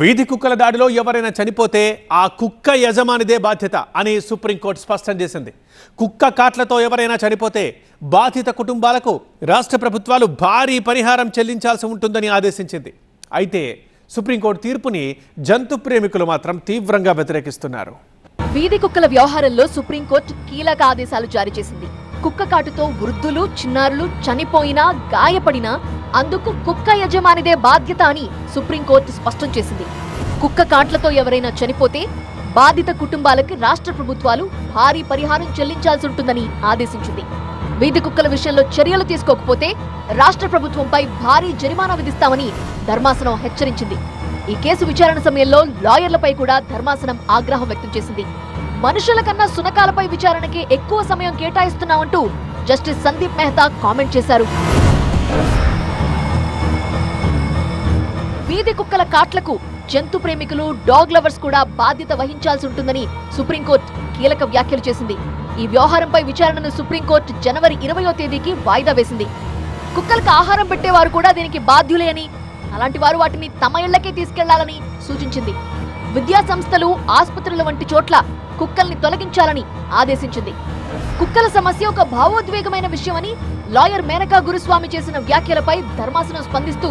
వీధి కుక్కల దాడిలో ఎవరైనా చనిపోతే ఆ కుక్క యజమానిదే బాధ్యత అని సుప్రీంకోర్టు స్పష్టం చేసింది. కుక్క కాట్లతో ఎవరైనా చనిపోతే బాధిత కుటుంబాలకు రాష్ట్ర ప్రభుత్వాలు భారీ పరిహారం చెల్లించాల్సి ఉంటుందని ఆదేశించింది. అయితే సుప్రీంకోర్టు తీర్పుని జంతు ప్రేమికులు మాత్రం తీవ్రంగా వ్యతిరేకిస్తున్నారు. వీధి కుక్కల వ్యవహారంలో సుప్రీంకోర్టు కీలక ఆదేశాలు జారీ చేసింది. కుక్క కాటుతో వృద్ధులు చిన్నారులు చనిపోయినా గాయపడినా అందుకు కుక్క యజమానిదే బాధ్యత అని సుప్రీంకోర్టు స్పష్టం చేసింది. కుక్క కాట్లతో ఎవరైనా చనిపోతే బాధిత కుటుంబాలకి రాష్ట్ర ప్రభుత్వాలు భారీ పరిహారం చెల్లించాల్సి ఉంటుందని ఆదేశించింది. వీధి కుక్కల విషయంలో చర్యలు తీసుకోకపోతే రాష్ట్ర ప్రభుత్వంపై భారీ జరిమానా విధిస్తామని ధర్మాసనం హెచ్చరించింది. ఈ కేసు విచారణ సమయంలో లాయర్లపై కూడా ధర్మాసనం ఆగ్రహం వ్యక్తం చేసింది. మనుషుల కన్నా సునకాలపై విచారణకే ఎక్కువ సమయం కేటాయిస్తున్నామంటూ జస్టిస్ సందీప్ మెహతా కామెంట్ చేశారు. వీధి కుక్కల కాట్లకు జంతు ప్రేమికులు డాగ్ లవర్స్ కూడా బాధ్యత వహించాల్సి ఉంటుందని సుప్రీంకోర్టు కీలక వ్యాఖ్యలు చేసింది. ఈ వ్యవహారంపై విచారణను సుప్రీంకోర్టు జనవరి ఇరవయో తేదీకి వాయిదా వేసింది. కుక్కలకు ఆహారం పెట్టేవారు కూడా దీనికి బాధ్యులే అని అలాంటి వారు వాటిని తమ ఇళ్ళకే తీసుకెళ్ళాలని సూచించింది. విద్యా సంస్థలు ఆసుపత్రుల వంటి చోట్ల కుక్కల్ని తొలగించాలని ఆదేశించింది. కుక్కల సమస్య ఒక భావోద్వేగమైన విషయమని లాయర్ మేనకా గురుస్వామి చేసిన వ్యాఖ్యలపై ధర్మాసనం స్పందిస్తూ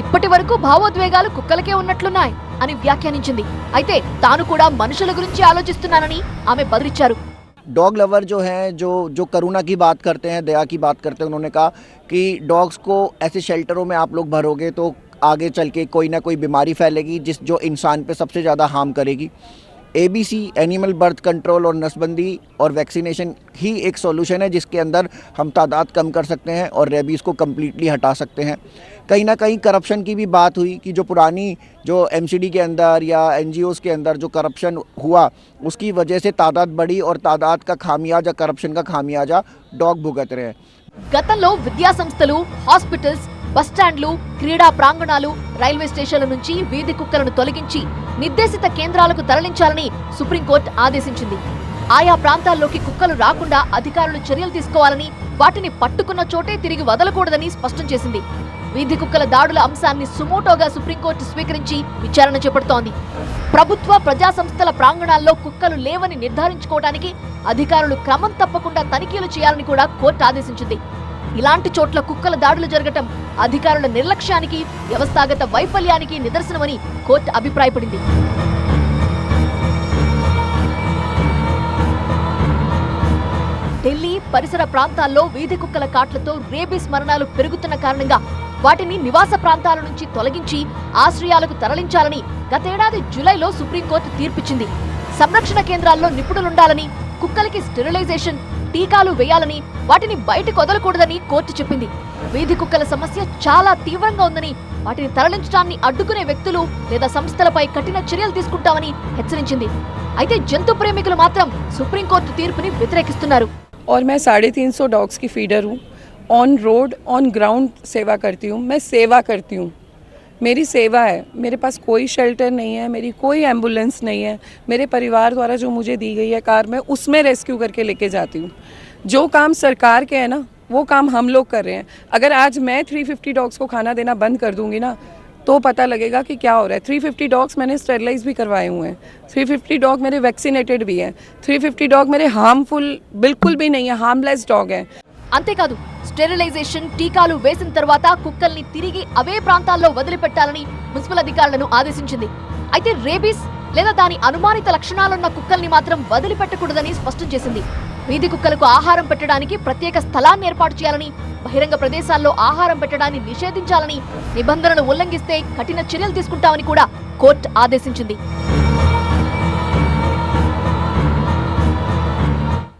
ఇప్పటి వరకు భావోద్వేగాలు కుక్కలకే ఉన్నట్లున్నాయి అని వ్యాఖ్యానించింది అయితే తాను కూడా మనుషుల గురించి ఆలోచిస్తున్నానని ఆమె బదులిచ్చారు डॉग लवर जो हैं जो जो करुणा की बात करते हैं दया की बात करते हैं उन्होंने कहा कि डॉग्स को ऐसे शेल्टरों में आप लोग भरोगे तो आगे चल के कोई ना कोई बीमारी फैलेगी जिस जो इंसान पे सबसे ज़्यादा हार्म करेगी एबीसी एनिमल बर्थ कंट्रोल और नसबंदी और वैक्सीनेशन ही एक सॉल्यूशन है जिसके अंदर हम तादाद कम कर सकते हैं और रेबीज़ को कम्प्लीटली हटा सकते हैं कहीं ना कहीं करप्शन की भी बात हुई कि जो पुरानी जो एमसीडी के अंदर या एनजीओस के अंदर जो करप्शन हुआ उसकी वजह से तादाद बढ़ी और तादाद का खामियाजा करप्शन का खामियाजा डॉग भुगत रहे हैं గతంలో విద్యా సంస్థలు హాస్పిటల్స్ బస్టాండ్లు క్రీడా ప్రాంగణాలు రైల్వే స్టేషన్ల నుంచి వీధి కుక్కలను తొలగించి నిర్దేశిత కేంద్రాలకు తరలించాలని సుప్రీంకోర్టు ఆదేశించింది. ఆయా ప్రాంతాల్లోకి కుక్కలు రాకుండా అధికారులు చర్యలు తీసుకోవాలని వాటిని పట్టుకున్న చోటే తిరిగి వదలకూడదని స్పష్టం చేసింది. వీధి కుక్కల దాడుల అంశాన్ని సుమోటోగా సుప్రీంకోర్టు స్వీకరించి విచారణ చేపడుతోంది. ప్రభుత్వ ప్రజా సంస్థల ప్రాంగణాల్లో కుక్కలు లేవని నిర్ధారించుకోవడానికి అధికారులు క్రమం తప్పకుండా తనిఖీలు చేయాలని కూడా కోర్టు ఆదేశించింది. ఇలాంటి చోట్ల కుక్కల దాడులు జరగటం అధికారుల నిర్లక్ష్యానికి వ్యవస్థాగత వైఫల్యానికి నిదర్శనమని కోర్టు అభిప్రాయపడింది. ఢిల్లీ పరిసర ప్రాంతాల్లో వీధి కుక్కల కాట్లతో రేబీస్ మరణాలు పెరుగుతున్న కారణంగా వాటిని నివాస ప్రాంతాల నుంచి తొలగించి ఆశ్రయాలకు తరలించాలని గతేడాది జులైలో సుప్రీంకోర్టు తీర్పిచ్చింది. సంరక్షణ కేంద్రాల్లో నిపుణులుండాలని కుక్కలకి స్టెరిలైజేషన్ టీకాలు వేయాలని వాటిని బయటకు వదలకూడదని కోర్టు చెప్పింది వీధి కుక్కల సమస్య చాలా తీవ్రంగా ఉందని వాటిని తరలించడాన్ని అడ్డుకునే వ్యక్తులు లేదా సంస్థలపై కఠిన చర్యలు తీసుకుంటామని హెచ్చరించింది అయితే జంతు ప్రేమికులు మాత్రం సుప్రీంకోర్టు తీర్పుని వ్యతిరేకిస్తున్నారు और मैं साढ़े तीन सौ डॉग्स की फीडर हूँ ऑन रोड ऑन ग्राउंड सेवा करती हूँ मैं सेवा करती हूँ मेरी सेवा है, मेरे पास कोई शेल्टर नहीं है, मेरी कोई एंबुलेंस नहीं है, मेरे परिवार द्वारा जो मुझे दी गई है कार, मैं उसमें रेस्क्यू करके लेके जाती हूँ। जो काम सरकार के है ना, वो काम हम लोग कर रहे हैं। अगर आज मैं 350 डॉग्स को खाना देना बंद कर दूँगी ना तो पता लगेगा कि क्या हो रहा है। 350 डॉग्स मैंने स्टेरलाइज भी करवाए हुए हैं। 350 डॉग मेरे वैक्सीनेटेड भी हैं। 350 डॉग मेरे हार्मफुल बिल्कुल भी नहीं है हार्मलेस डॉग हैं। అంతేకాదు స్టెరిలైజేషన్ టీకాలు వేసిన తర్వాత కుక్కల్ని తిరిగి అవే ప్రాంతాల్లో వదిలిపెట్టాలని మున్సిపల్ అధికారులను ఆదేశించింది. అయితే రేబీస్ లేదా దాని అనుమానిత లక్షణాలున్న కుక్కల్ని మాత్రం వదిలిపెట్టకూడదని స్పష్టం చేసింది. వీధి కుక్కలకు ఆహారం పెట్టడానికి ప్రత్యేక స్థలాన్ని ఏర్పాటు చేయాలని బహిరంగ ప్రదేశాల్లో ఆహారం పెట్టడాన్ని నిషేధించాలని నిబంధనలు ఉల్లంఘిస్తే కఠిన చర్యలు తీసుకుంటామని కూడా కోర్టు ఆదేశించింది.